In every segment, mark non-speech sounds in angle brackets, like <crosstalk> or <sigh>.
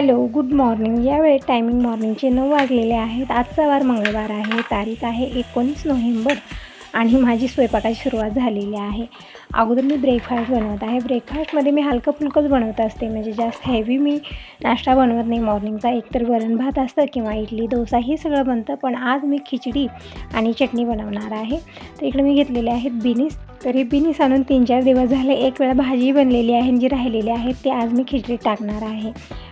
Hello good morning. यावेळी timing मॉर्निंगचे नऊ वाजलेले आहेत. आजचा वार मंगळवार आहे. तारीख आहे एकोणीस नोव्हेंबर आणि माझी स्वयंपाकाची सुरुवात झालेली आहे. अगोदर मी ब्रेकफास्ट बनवत आहे. ब्रेकफास्टमध्ये मी हलकं फुलकंच बनवत असते. म्हणजे जास्त हेवी मी नाश्ता बनवत नाही. मॉर्निंगचा एकतर वरण भात असतं किंवा इडली डोसा हे सगळं बनतं. पण आज मी खिचडी आणि चटणी बनवणार आहे. तर इकडे मी घेतलेले आहेत बिनीस. तर हे बिनीस आणून तीन चार दिवस झाले एक वेळा भाजी बनलेली आहे आणि जी राहिलेली आहे ते आज मी खिचडीत टाकणार आहे.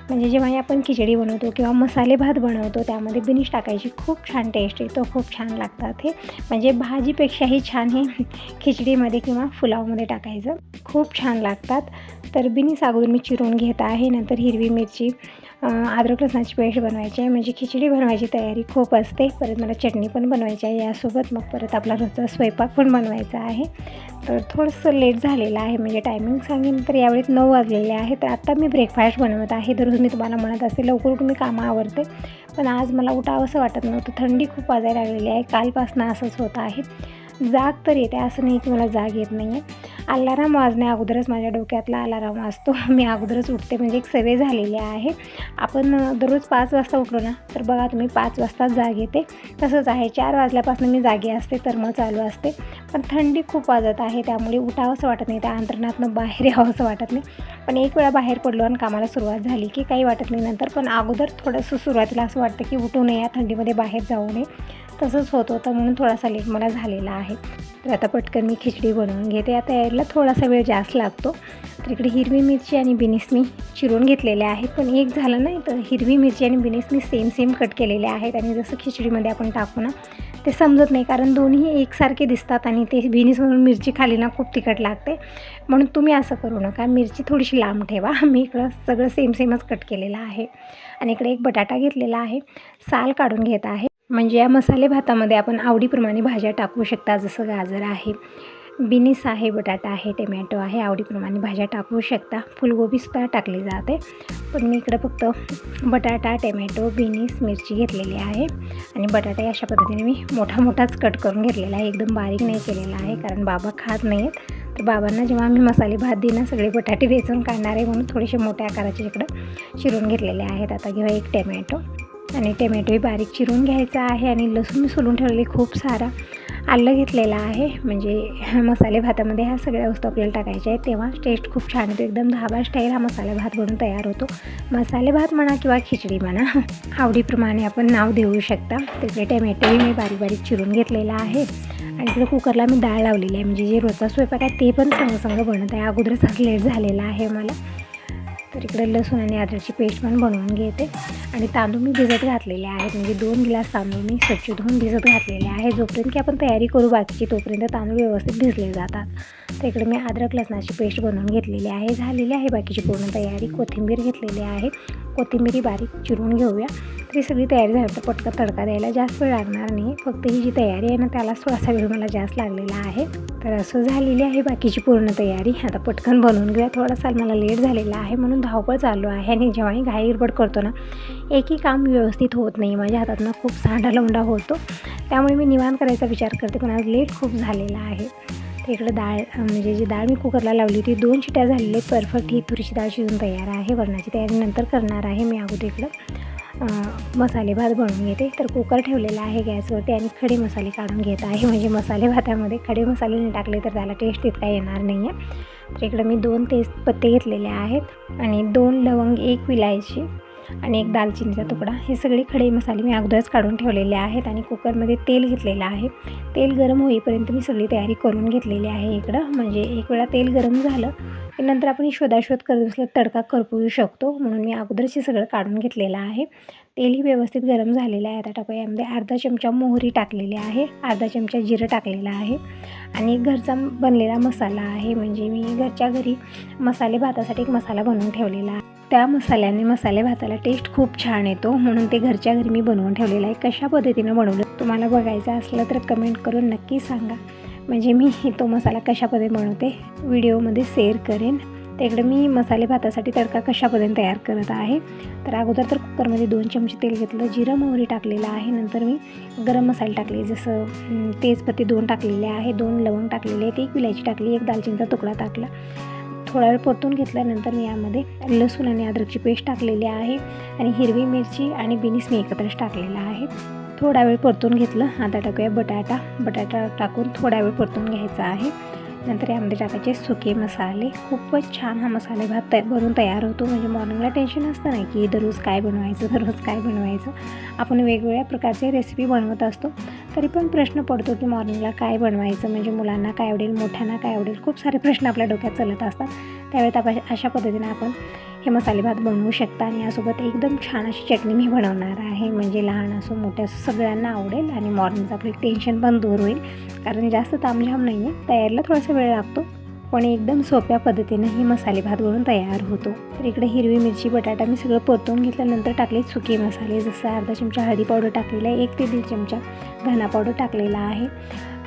म्हणजे जेव्हा आपण खिचडी बनवतो किंवा मसाले भात बनवतो त्यामध्ये बिनीस टाकायची खूप छान टेस्ट येतो. खूप छान लागतात हे. म्हणजे भाजीपेक्षाही छान हे खिचडीमध्ये किंवा फुलाव पुलावमध्ये टाकायचं. खूप छान लागतात. तर बिनीस अगोदर मी चिरून घेत आहे. नंतर हिरवी मिरची अद्रक लसणाची पेस्ट बनवायची आहे. म्हणजे खिचडी बनवायची तयारी खूप असते. परत मला चटणी पण बनवायची आहे यासोबत. मग परत आपला रोजचा स्वयंपाक पण बनवायचा आहे. तर थोडंसं लेट झालेलं आहे. म्हणजे टायमिंग सांगेन तर यावेळी नऊ वाजलेले आहे. तर आत्ता मी ब्रेकफास्ट बनवत आहे. दररोज मी तुम्हाला म्हणत असते लवकर उठून मी कामं आवरते. पण आज मला उठावं असं वाटत नव्हतं. थंडी खूप वाजायला लागलेली आहे. कालपासनं असंच होत आहे. जाग तर येते असं नाही की मला जाग येत नाही आहे अलाराम वाजण्या अगोदरच माझ्या डोक्यातला अलाराम वाजतो. <laughs> मी अगोदरच उठते म्हणजे एक सवय झालेली आहे. आपण दररोज पाच वाजता उठलो ना तर बघा तुम्ही पाच वाजताच जाग येते. तसंच आहे चार वाजल्यापासून मी जागी असते तर मग चालू असते. पण थंडी खूप वाजत आहे त्यामुळे उठावंसं वाटत नाही त्या अंतरणातनं बाहेर यावंसं वाटत नाही. पण एक वेळा बाहेर पडलो आणि कामाला सुरुवात झाली की काही वाटत नाही नंतर. पण अगोदर थोडंसं सुरुवातीला असं वाटतं की उठू नये या थंडीमध्ये बाहेर जाऊ नये. तसंच होत होतं म्हणून थोडासा लेट मला झालेला आहे. तर आता पटकन मी खिचडी बनवून घेते. आता यायला थोडासा वेळ जास्त लागतो. तर इकडे हिरवी मिरची आणि बिनीस मी चिरून घेतलेले आहेत. पण एक झालं नाही तर हिरवी मिरची आणि बिनीस मी सेम सेम कट केलेले आहेत. आणि जसं खिचडीमध्ये आपण टाकू ना ते समजत नाही. कारण दोन्ही एकसारखे दिसतात आणि ते बिनीस म्हणून मिरची खाली ना खूप तिखट लागते. म्हणून तुम्ही असं करू नका. मिरची थोडीशी लांब ठेवा. <laughs> मी इकडं सगळं सेम सेमच कट केलेलं आहे. आणि इकडे एक बटाटा घेतलेला आहे. साल काढून घेत आहे. म्हणजे या मसाले भातामध्ये आपण आवडीप्रमाणे भाज्या टाकू शकता जसं गाजर आहे बिनीस आहे बटाटा आहे टमॅटो आहे आवडीप्रमाणे भाज्या टाकू शकता. फुलगोबीसुद्धा टाकली जाते. पण मी इकडं फक्त बटाटा टमॅटो बिनीस मिरची घेतलेली आहे. आणि बटाटा अशा पद्धतीने मी मोठा मोठाच कट करून घेतलेला आहे. एकदम बारीक नाही केलेला आहे कारण बाबा खात नाही आहेत तर बाबांना जेव्हा मी मसाले भात देणार सगळे बटाटे <laughs> वेचून काढणार आहे म्हणून थोडेसे मोठ्या आकाराचे इकडं चिरून घेतलेले आहेत. आता घेऊया एक टमॅटो. आणि टमॅटोही बारीक चिरून घ्यायचा आहे आणि लसूण मी सोलून ठेवलेले खूप सारा आलं घेतलेलं आहे. म्हणजे मसाले भातामध्ये ह्या सगळ्या वस्तू आपल्याला टाकायच्या आहेत. तेव्हा टेस्ट खूप छान येतो. एकदम धाबा स्टाईल हा मसाले भात बनून तयार होतो. मसाले भात म्हणा किंवा खिचडी म्हणा आवडीप्रमाणे आपण नाव देऊ शकता. तिकडे टमॅटोही मी बारीक बारीक चिरून घेतलेला आहे. आणि इकडे कुकरला मी डाळ लावलेली आहे. म्हणजे जे रोजचा स्वयंपाक आहे ते पण संग संग बनत आहे. अगोदरच आज लेट झालेला आहे मला. तर इकडे लसूण आणि अद्रकची पेस्ट पण बनवून घेते. आणि तांदूळ मी भिजत घातलेले आहेत. म्हणजे दोन गिलास तांदूळ मी स्वच्छ धुवून भिजत घातलेले आहे. जोपर्यंत की आपण तयारी करू बाकीची तोपर्यंत तांदूळ व्यवस्थित भिजले जातात. तर इकडे मी अद्रक लसणाची पेस्ट बनवून घेतलेली आहे. झालेली आहे. बाकीची पूर्ण तयारी. कोथिंबीर घेतलेली आहे. कोथिंबीरी बारीक चिरून घेऊया. तरी सगळी तयारी झाली तर पटकन तडका द्यायला. जास्त वेळ लागणार नाही. फक्त ही जी तयारी आहे ना त्याला थोडासा वेळ मला जास्त लागलेला आहे. तर असं झालेली आहे बाकीची पूर्ण तयारी. आता पटकन बनवून घेऊया. थोडासा मला लेट झालेला आहे म्हणून धावपळ चालू आहे. आणि जेव्हाही घाई गडबड करतो ना एकही काम व्यवस्थित होत नाही. माझ्या हातातनं खूप सांडा लोंडा होतो. त्यामुळे मी निवांत करायचा विचार करते पण आज लेट खूप झालेला आहे. तर इकडं डाळ म्हणजे जी डाळ मी कुकरला लावली होती दोन शिट्या झालेली परफेक्ट ही तुरीची डाळ शिजून तयार आहे. वरणाची तयारी नंतर करणार आहे मी अगोदर इकडं. मसाले भात बनवून घेते. तर कुकर ठेवलेला आहे गॅसवरती आणि खडे मसाले काढून घेत आहे. म्हणजे मसाले भातामध्ये खडे मसाले नाही टाकले तर त्याला टेस्ट तितका येणार नाही आहे तर इकडं मी दोन तेजपत्ते घेतलेले आहेत आणि दोन लवंग एक विलायची आणि एक दालचिनीचा तुकडा. हे सगळे खडे मसाले मी अगोदरच काढून ठेवलेले आहेत आणि कुकरमध्ये तेल घेतलेलं आहे. तेल गरम होईपर्यंत मी सगळी तयारी करून घेतलेली आहे इकडं. म्हणजे एक वेळा तेल गरम झालं की नंतर आपण शोधाशोध करत असलं तडका करपवू शकतो. म्हणून मी अगोदरचे सगळं काढून घेतलेलं आहे. तेलही व्यवस्थित गरम झालेलं आहे. आता टाकूया. यामध्ये अर्धा चमचा मोहरी टाकलेली आहे. अर्धा चमचा जिरं टाकलेलं आहे. आणि घरचा बनलेला मसाला आहे. म्हणजे मी घरच्या घरी मसाले भातासाठी एक मसाला बनवून ठेवलेला आहे. त्या मसाल्याने मसाले भाताला टेस्ट खूप छान येतो. म्हणून ते घरच्या घरी मी बनवून ठेवलेलं आहे. कशा पद्धतीनं बनवलं? तुम्हाला बघायचं असलं तर कमेंट करून नक्की सांगा. म्हणजे मी तो मसाला कशा पद्धतीने बनवते व्हिडिओमध्ये शेअर करेन. तिकडे मी मसाले भातासाठी तडका कशापर्यंत तयार करत आहे. तर अगोदर तर कुकरमध्ये दोन चमचे तेल घेतलं. जिरं मोहरी टाकलेलं आहे. नंतर मी गरम मसाले टाकले. जसं अं, तेजपत्ते दोन टाकलेले आहे. दोन लवंग टाकलेले आहेत. एक विलायची टाकली. एक दालचिनीचा तुकडा टाकला. थोडा वेळ परतून घेतल्यानंतर मी यामध्ये लसूण आणि अद्रकची पेस्ट टाकलेली आहे आणि हिरवी मिरची आणि बिनीस मी एकत्रच टाकलेला आहे. थोडा वेळ परतून घेतलं. आता टाकूया बटाटा. बटाटा टाकून थोडा वेळ परतून घ्यायचा आहे. नंतर यामध्ये टाकायचे सुके मसाले. खूपच छान हा मसाले भात तय बनवून तयार होतो. म्हणजे मॉर्निंगला टेन्शन असतं नाही की दररोज काय बनवायचं दररोज काय बनवायचं. आपण वेगवेगळ्या प्रकारचे रेसिपी बनवत असतो. तरी पण प्रश्न पडतो की मॉर्निंगला काय बनवायचं? म्हणजे मुलांना काय आवडेल मोठ्यांना काय आवडेल? खूप सारे प्रश्न आपल्या डोक्यात चालत असतात. त्यावेळेत आपण अशा पद्धतीने आपण हे मसाले भात बनवू शकता आणि यासोबत एकदम छान अशी चटणी मी बनवणार आहे. म्हणजे लहान असो मोठ्या असो सगळ्यांना आवडेल आणि मॉर्निंगचं आपलं टेन्शन पण दूर होईल. कारण जास्त तामझाम नाही आहे तयारीला थोडासा वेळ लागतो. पण एकदम सोप्या पद्धतीनं ही मसाले भात बनवून तयार होतो. तर इकडे हिरवी मिरची बटाटा मी सगळं परतून घेतल्यानंतर टाकले सुके मसाले. जसं अर्धा चमचा हळदी पावडर टाकलेला आहे एक ते दीड चमचा धना पावडर टाकलेला आहे.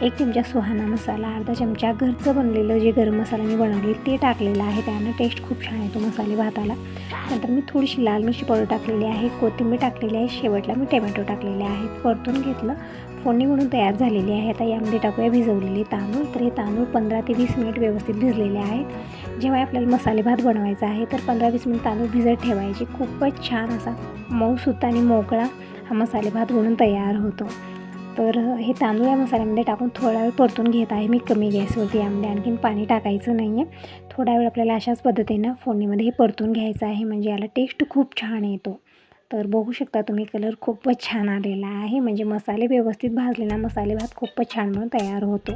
एक चमचा सुहाना मसाला अर्धा चमचा घरचं बनलेलं जे गरम मसाला मी बनवले ते टाकलेलं आहे. त्यानं टेस्ट खूप छान येतो मसाले भाताला. नंतर मी थोडीशी लाल मिरची पावडर टाकलेली आहे कोथिंबीर टाकलेली आहे शेवटला मी टोमॅटो टाकलेले आहेत परतून घेतलं फोडणी म्हणून तयार झालेली आहे. आता यामध्ये टाकूया भिजवलेले तांदूळ. तर हे तांदूळ पंधरा ते वीस मिनिट व्यवस्थित भिजलेले आहेत. जेव्हा आपल्याला मसाले भात बनवायचा आहे तर पंधरा वीस मिनिट तांदूळ भिजत ठेवायचे. खूपच छान असा मऊ सुत आणि मोकळा हा मसाले भात बनून तयार होतो. तर हे तांदूळ या मसाल्यामध्ये टाकून थोडा वेळ परतून घेत आहे मी. कमी गॅसवरती यामध्ये आणखीन पाणी टाकायचं नाही आहे थोडा वेळ आपल्याला अशाच पद्धतीनं फोडणीमध्ये हे परतून घ्यायचं आहे. म्हणजे याला टेस्ट खूप छान येतो. तर बघू शकता तुम्ही कलर खूपच छान आलेला आहे. म्हणजे मसाले व्यवस्थित भाजले ना मसाले भात खूपच छान म्हणून तयार होतो.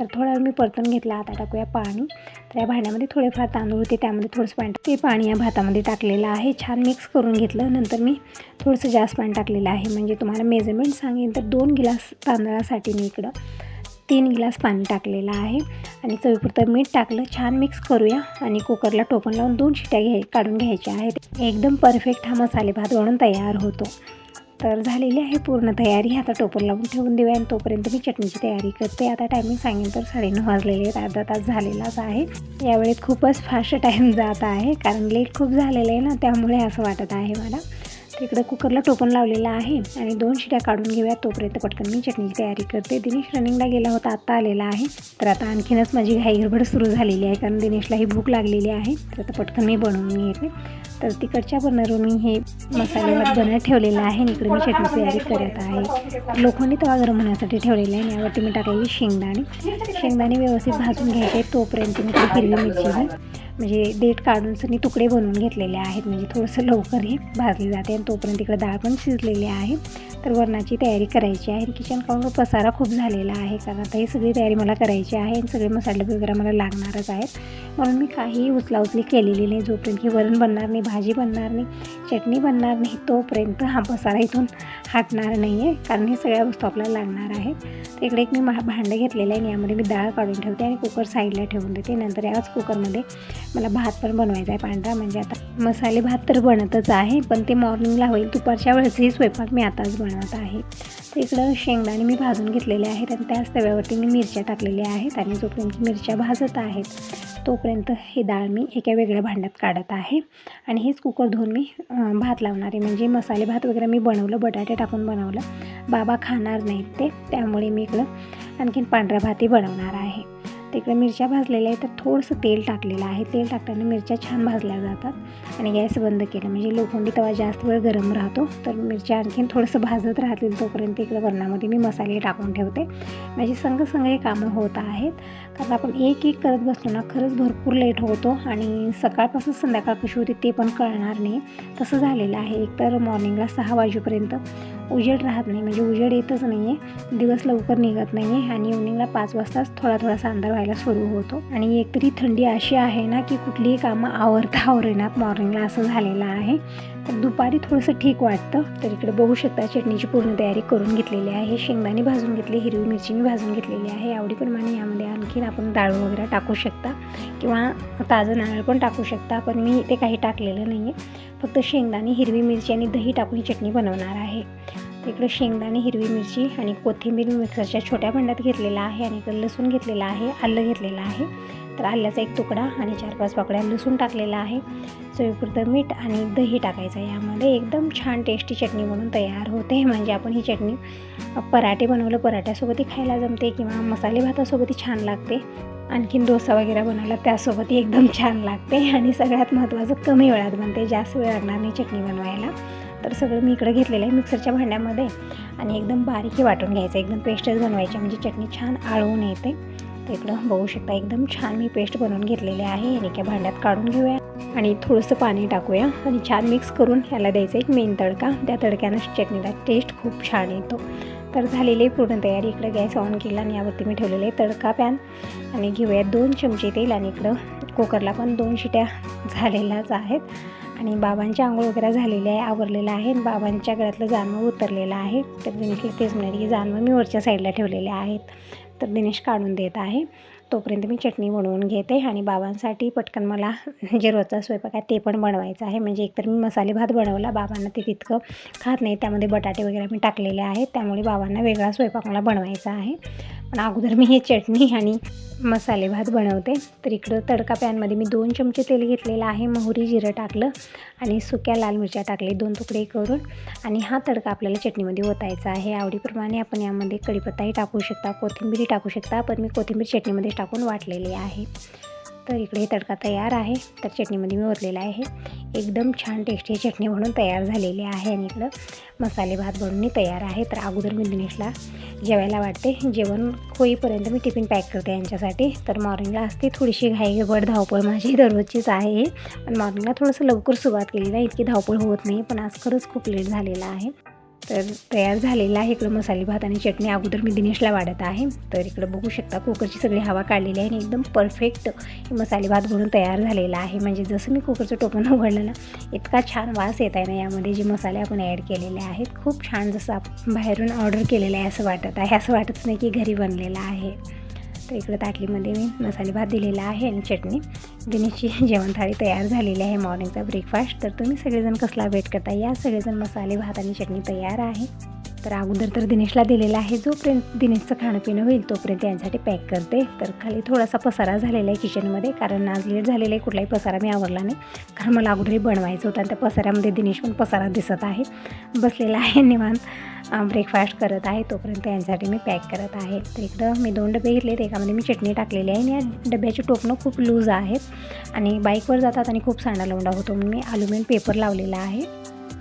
तर थोडा वेळ मी परतून घेतला. आता टाकूया पाणी. तर या भांड्यामध्ये थोडेफार तांदूळ होते. त्यामध्ये थोडंसं पाणी ते पाणी या भातामध्ये टाकलेलं आहे. छान मिक्स करून घेतलं. नंतर मी थोडंसं जास्त पाणी टाकलेलं आहे. म्हणजे तुम्हाला मेजरमेंट सांगेन तर दोन गिलास तांदळासाठी मी इकडं तीन गिलास पाणी टाकलेलं आहे आणि चवीपुरतं मीठ टाकलं. छान मिक्स करूया आणि कुकरला टोपण लावून दोन शिट्या घ्याय काढून घ्यायच्या आहेत. एकदम परफेक्ट हा मसाले भात बनून तयार होतो. तर झालेली आहे पूर्ण तयारी. आता टोपण लावून ठेवून देऊया आणि तोपर्यंत मी चटणीची तयारी करते. आता टायमिंग सांगेन तर साडेनऊ वाजलेले आहेत. अर्धा तास झालेलाच आहे. यावेळेत खूपच फास्ट टाईम जात आहे कारण लेट खूप झालेलं आहे ना त्यामुळे असं वाटत आहे मला. तिकडं कुकरला टोपण लावलेलं आहे आणि दोन शिट्या काढून घेऊया. तोपर्यंत पटकन मी चटणीची तयारी करते. दिनेश रनिंगला गेला होता आत्ता आलेला आहे. तर आता आणखीनच माझी घाई गडबड सुरू झालेली आहे कारण दिनेशलाही भूक लागलेली आहे. तर आता पटकन मी बनवून घेते. तर तिकडच्या बर्नरवर मी हे मसाले भात ठेवलेलं आहे. आणि इकडे मी चटणी तयारी करत आहे. लोखंडी तवा गरम होण्यासाठी ठेवलेला आहे. आणि यावरती मी टाकलेली शेंगदाणे. शेंगदाणे व्यवस्थित भाजून घ्यायचे. तोपर्यंत मी ती हिरवी मिरची म्हणजे देठ काढून सनी तुकडे बनवून घेतलेले आहेत. म्हणजे थोडंसं लवकर हे भाजले जाते. आणि तोपर्यंत इकडे डाळ पण शिजलेली आहे. तर वरणाची तयारी करायची आहे. किचन काउंटर पसारा खूप झालेला आहे. कारण आता ही सगळी तयारी मला करायची आहे. आणि सगळे मसाले वगैरे मला लागणारच आहेत. म्हणून मी काहीही उचलाउचली केलेली नाही. जोपर्यंत की वरण बनणार नाही भाजी बनणार नाही चटणी बनणार नाही तोपर्यंत हा पसारा इथून हटणार नाही आहे कारण हे सगळ्या वस्तू आपल्याला लागणार आहेत. तर इकडे एक मी महा भांडं घेतलेलं आहे आणि यामध्ये मी डाळ काढून ठेवते आणि कुकर साईडला ठेवून देते. नंतर याच कुकरमध्ये मला भात पण बनवायचा आहे पांढरा. म्हणजे आता मसाले भात तर बनतच आहे पण ते मॉर्निंगला होईल. दुपारच्या वेळेसही स्वयंपाक मी आताच बनवत आहे. तर इकडं शेंगदाणे मी भाजून घेतलेले आहेत आणि त्याच तव्यावरती मी मिरच्या टाकलेल्या आहेत आणि जोपर्यंत मिरच्या भाजत आहेत तोपर्यंत हे डाळ मी एका वेगळ्या भांड्यात काढत आहे. आणि हेच कुकर धुवून मी भात लावणार आहे. म्हणजे मसाले भात वगैरे मी बनवलं बटाटे टाकून बनवलं. बाबा खाणार नाहीत ते त्यामुळे मी इकडं आणखीन पांढरा भातही बनवणार आहे. तिकडे मिरच्या भाजलेल्या आहेत तर थोडंसं तेल टाकलेलं आहे. तेल टाकताना मिरच्या छान भाजल्या जातात आणि गॅस बंद केलं. म्हणजे लोखंडी तवा जास्त वेळ गरम राहतो तर मिरच्या आणखीन थोडंसं भाजत राहतील तोपर्यंत इकडं वरणामध्ये मी मसाले टाकून ठेवते. म्हणजे संघ हे कामं होत आहेत. कारण आपण एक एक करत बसलो ना खरंच भरपूर लेट होतो आणि सकाळपासून संध्याकाळ कशी होती ते पण कळणार नाही. तसं झालेलं आहे. एकतर मॉर्निंगला सहा वाजेपर्यंत उजेड राहत नाही म्हणजे उजेड येतच नाही आहे दिवस लवकर निघत नाही आहे आणि इव्हनिंगला पाच वाजताच थोडा थोडासा अंधार व्हायला सुरू होतो. आणि एकतरी थंडी अशी आहे ना की कुठलीही कामं आवरता आवरेनात मॉर्निंगला असं झालेलं आहे. तर दुपारी थोडंसं ठीक वाटतं तर इकडे बघू शकता चटणीची पूर्ण तयारी करून घेतलेली आहे. शेंगदाणे भाजून घेतली हिरवी मिरची मी भाजून घेतलेली आहे. आवडीप्रमाणे यामध्ये आणखीन आपण डाळ वगैरे टाकू शकता किंवा ताजं नारळ पण टाकू शकता पण मी ते काही टाकलेलं नाही आहे फक्त शेंगदाणे हिरवी मिरची आणि दही टाकून चटणी बनवणार आहे. इकडे शेंगदाणे हिरवी मिरची आणि कोथिंबीर मिक्सरच्या छोट्या भांड्यात घेतलेला आहे आणि इकडे लसूण घेतलेला आहे आलं घेतलेलं आहे. तर आल्याचा एक तुकडा आणि चार पाच पाकड्या लसूण टाकलेला आहे. चवीपुरतं मीठ आणि दही टाकायचं यामध्ये एकदम छान टेस्टी चटणी म्हणून तयार होते. म्हणजे आपण ही चटणी पराठे बनवलं पराठ्यासोबतही खायला जमते किंवा मसाले भातासोबतही छान लागते. आणखीन डोसा वगैरे बनवला त्यासोबतही एकदम छान लागते. आणि सगळ्यात महत्त्वाचं कमी वेळात बनते. जास्त वेळ लागणार नाही चटणी बनवायला. तर सगळं मी इकडं घेतलेलं आहे मिक्सरच्या भांड्यामध्ये. आणि एकदम बारीकी वाटून घ्यायचं एकदम पेस्टच बनवायची. म्हणजे चटणी छान आळवून येते. तर इकडं बघू शकता. एकदम छान मी पेस्ट बनवून घेतलेली आहे. आणि एका भांड्यात काढून घेऊया. आणि थोडंसं पाणी टाकूया. आणि छान मिक्स करून ह्याला द्यायचं एक मेन तडका. त्या तडक्यानं चटणीला टेस्ट खूप छान येतो. तर झालेली आहे पूर्ण तयारी. इकडं गॅस ऑन केला आणि यावरती मी ठेवलेलं आहे तडका पॅन आणि घेऊया दोन चमचे तेल आणि इकडं कुकरला पण दोन शिट्या झालेल्याच आहेत. आणि बाबांची आंघोळ वगैरे झालेली आहे आवरलेलं आहे. आणि बाबांच्या गळ्यातलं जानवं उतरलेलं आहे. तर दिनेशला तेच म्हणाले की जानवं मी वरच्या साईडला ठेवलेले आहेत. तर दिनेश काढून देत आहे. तोपर्यंत मी चटणी बनवून घेते आणि बाबांसाठी पटकन मला जे रोजचा स्वयंपाक आहे ते पण बनवायचं आहे. म्हणजे एकतर मी मसाले भात बनवला बाबांना ते तितकं खात नाही. त्यामध्ये बटाटे वगैरे मी टाकलेले आहेत. त्यामुळे बाबांना वेगळा स्वयंपाक मला बनवायचा आहे. पण अगोदर मी हे चटणी आणि मसाले भात बनवते. तर इकडं तडका पॅनमध्ये मी दोन चमचे तेल घेतलेलं आहे. मोहरी जिरं टाकलं आणि सुक्या लाल मिरच्या टाकले. दोन तुकडे करून आणि हा तडका आपल्याला चटणीमध्ये ओतायचा आहे. आवडीप्रमाणे आपण यामध्ये कढीपत्ताही टाकू शकता कोथिंबीरही टाकू शकता पण मी कोथिंबीर चटणीमध्ये टाकून वाटलेली आहे. तर इकडे तडका तयार आहे. तर चटणीमध्ये मी ओतलेला आहे. एकदम छान टेस्टी चटणी म्हणून तयार झालेली आहे आणि इकडं मसाले भात बनवून तयार आहे. तर अगोदर मी दिनेशला जेवायला वाटते. जेवण होईपर्यंत मी टिफिन पॅक करते यांच्यासाठी. तर मॉर्निंगला असते थोडीशी घाई गडबड धावपळ माझी <laughs> दररोजचीच आहे. पण मॉर्निंगला थोडंसं लवकर सुरुवात केली ना इतकी धावपळ होत नाही. पण आज खरंच खूप लेट झालेला आहे. तर तयार झालेला आहे इकडं मसाले भात आणि चटणी. अगोदर मी दिनेशला वाढत आहे. तर इकडं बघू शकता कुकरची सगळी हवा काढलेली आहे आणि एकदम परफेक्ट मसाले भात बनून तयार झालेला आहे. म्हणजे जसं मी कुकरचं टोपण <laughs> उघडलं ना इतका छान वास येत आहे ना यामध्ये. जे मसाले आपण ॲड केलेले आहेत खूप छान जसं आपण बाहेरून ऑर्डर केलेलं आहे असं वाटत आहे. असं वाटत नाही की घरी बनलेलं आहे. तर इकडं ताटलीमध्ये मी मसाले भात दिलेला आहे आणि चटणी. दिनेशची <laughs> जेवण थाळी तयार झालेली आहे मॉर्निंगचा ब्रेकफास्ट तर तुम्ही सगळेजण कसला वेट करता? या सगळेजण मसाले भात आणि चटणी तयार आहे. तर अगोदर तर दिनेशला दिलेला आहे जोपर्यंत दिनेशचं खाणं पिणं होईल तोपर्यंत यांसाठी पॅक करते. तर खाली थोडासा पसारा झालेला आहे किचनमध्ये कारण आज लेट झालेला आहे कुठलाही पसारा मी आवडला नाही. कारण मला अगोदरही बनवायचं होतं आणि त्या पसाऱ्यामध्ये दिनेश पण पसारा दिसत आहे. बसलेला आहे निवांत ब्रेकफास्ट करत आहे तोपर्यंत यांसाठी मी पॅक करत आहे. तर इकडं मी दोन डबे घेतलेत एकामध्ये मी चटणी टाकलेली आहे आणि या डब्याची टोपणं खूप लूज आहेत. आणि बाईकवर जातात आणि खूप सांडा लोंडा होतो म्हणून मी अल्युमिनियम पेपर लावलेला आहे.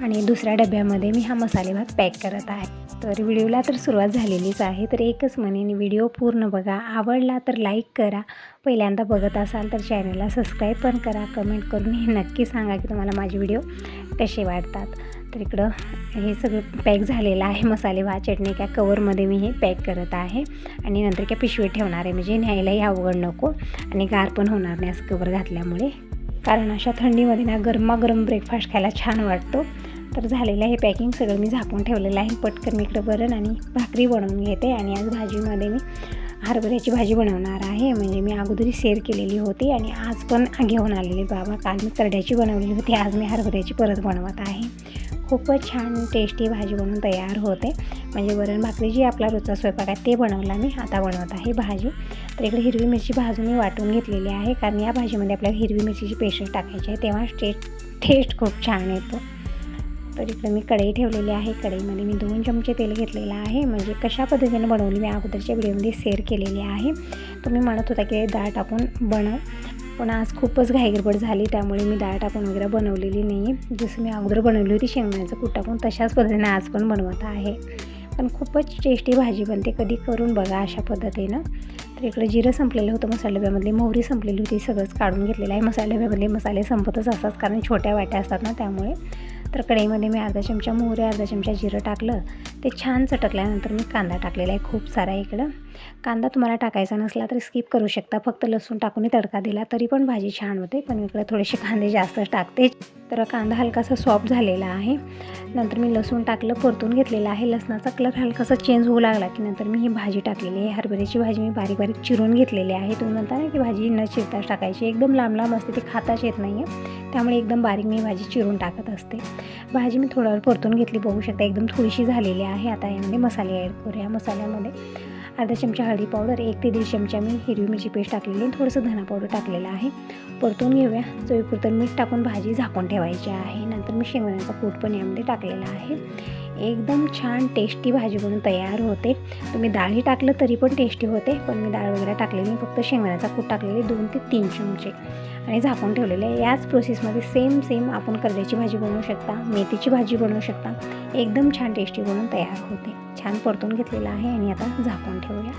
आणि दुसऱ्या डब्यामध्ये मी हा मसाले भात पॅक करत आहे. तर व्हिडिओला तर सुरुवात झालेलीच आहे तर एकच म्हणेन व्हिडिओ पूर्ण बघा. आवडला तर लाईक करा. पहिल्यांदा बघत असाल तर चॅनलला सबस्क्राईब पण करा. कमेंट करून हे नक्की सांगा की तुम्हाला माझे व्हिडिओ कसे वाटतात. तर इकडं हे सगळं पॅक झालेलं आहे मसाले भात चटणी त्या कवरमध्ये मी हे पॅक करत आहे. आणि नंतर क्या पिशवीत ठेवणार आहे म्हणजे न्यायलाही अवघड नको आणि गार पण होणार नाही असं कवर घातल्यामुळे. कारण अशा थंडीमध्ये ना गरमागरम ब्रेकफास्ट खायला छान वाटतो. तर झालेलं आहे पॅकिंग सगळं मी झाकून ठेवलेलं आहे. पटकन मी इकडं वरण आणि भाकरी बनवून घेते आणि आज भाजीमध्ये मी हरभऱ्याची भाजी बनवणार आहे. म्हणजे मी अगोदरी सेर केलेली होती आणि आज पण घेऊन आलेली बाबा. काल मी करड्याची बनवलेली होती. आज मी हरभऱ्याची परत बनवत आहे. खूपच छान टेस्टी भाजी बनवून तयार होते. म्हणजे वरण भाकरी जी आपला रोजचा स्वयंपाक आहे ते बनवला मी. आता बनवत आहे भाजी. तर इकडे हिरवी मिरची भाजून मी वाटून घेतलेली आहे. कारण या भाजीमध्ये आपल्याला हिरवी मिरचीची पेस्ट टाकायची आहे. तेव्हा टेस्ट टेस्ट खूप छान येतो. तर इकडे मी कढई ठेवलेली आहे. कढईमध्ये मी दोन चमचे तेल घेतलेलं आहे. म्हणजे कशा पद्धतीने बनवली मी अगोदरच्या व्हिडिओमध्ये शेअर केलेली आहे. तुम्ही म्हणत होता की डाळ टाकून बनव. पण आज खूपच घाईगडबड झाली त्यामुळे मी डाळ टाकून वगैरे बनवलेली नाही. आहे जसं मी अगोदर बनवली होती शेंगण्याचं कूट टाकून तशाच पद्धतीने आज पण बनवत आहे. पण खूपच टेस्टी भाजी बनते कधी करून बघा अशा पद्धतीनं. तर इकडे जिरं संपलेलं होतं मसाले डब्यामधली मोहरी संपलेली होती सगळंच काढून घेतलेलं आहे. मसाले डब्यामधले मसाले संपतच असतात कारण छोट्या वाट्या असतात ना त्यामुळे. तर कढईमध्ये मी अर्धा चमचा मोहरी अर्धा चमचा जिरं टाकलं. ते छान चटकल्यानंतर मी कांदा टाकलेला आहे खूप सारा इकडं. कांदा तुम्हाला टाकायचा नसला तरी स्किप करू शकता. फक्त लसूण टाकून तडका दिला तरी पण भाजी छान होते. पण इकडे थोडेसे कांदे जास्त टाकते. तर कांदा हलकासा सॉफ्ट झालेला आहे. नंतर मी लसूण टाकलं परतून घेतलेलं आहे. लसणाचा कलर हलकासा चेंज होऊ लागला की नंतर मी ही भाजी टाकलेली आहे. हरभऱ्याची भाजी मी बारीक बारीक चिरून घेतलेली आहे. तुम्ही म्हणता ना की भाजी न चिरताच टाकायची. एकदम लांब लांब असते ती खाताच येत नाही आहे त्यामुळे एकदम बारीक मी भाजी चिरून टाकत असते. भाजी मी थोड्यावर परतून घेतली. बघू शकता एकदम थोडीशी झालेली आहे. आता यामध्ये मसाले ॲड करूया. मसाल्यामध्ये अर्धा चमचा हळदी पावडर एक ते दीड चमचा मी हिरवी मिरची पेस्ट टाकलेली आहे. थोडंसं धना पावडर टाकलेलं आहे. परतून घेऊया. चवीपुरतं मीठ टाकून भाजी झाकून ठेवायची आहे. नंतर मी शेंगदाण्याचा कूट पण यामध्ये टाकलेला आहे. एकदम छान टेस्टी भाजी म्हणून तयार होते. तुम्ही डाळही टाकलं तरी पण टेस्टी होते पण मी डाळ वगैरे टाकलेली नाही फक्त शेंगदाण्याचा कूट टाकलेले दोन ते तीन चमचे. आणि झाकून ठेवलेले आहे. याच प्रोसेसमध्ये सेम सेम आपण करड्याची भाजी बनवू शकता मेथीची भाजी बनवू शकता. एकदम छान टेस्टी बनून तयार होते. छान परतून घेतलेलं आहे आणि आता झाकून ठेवूया.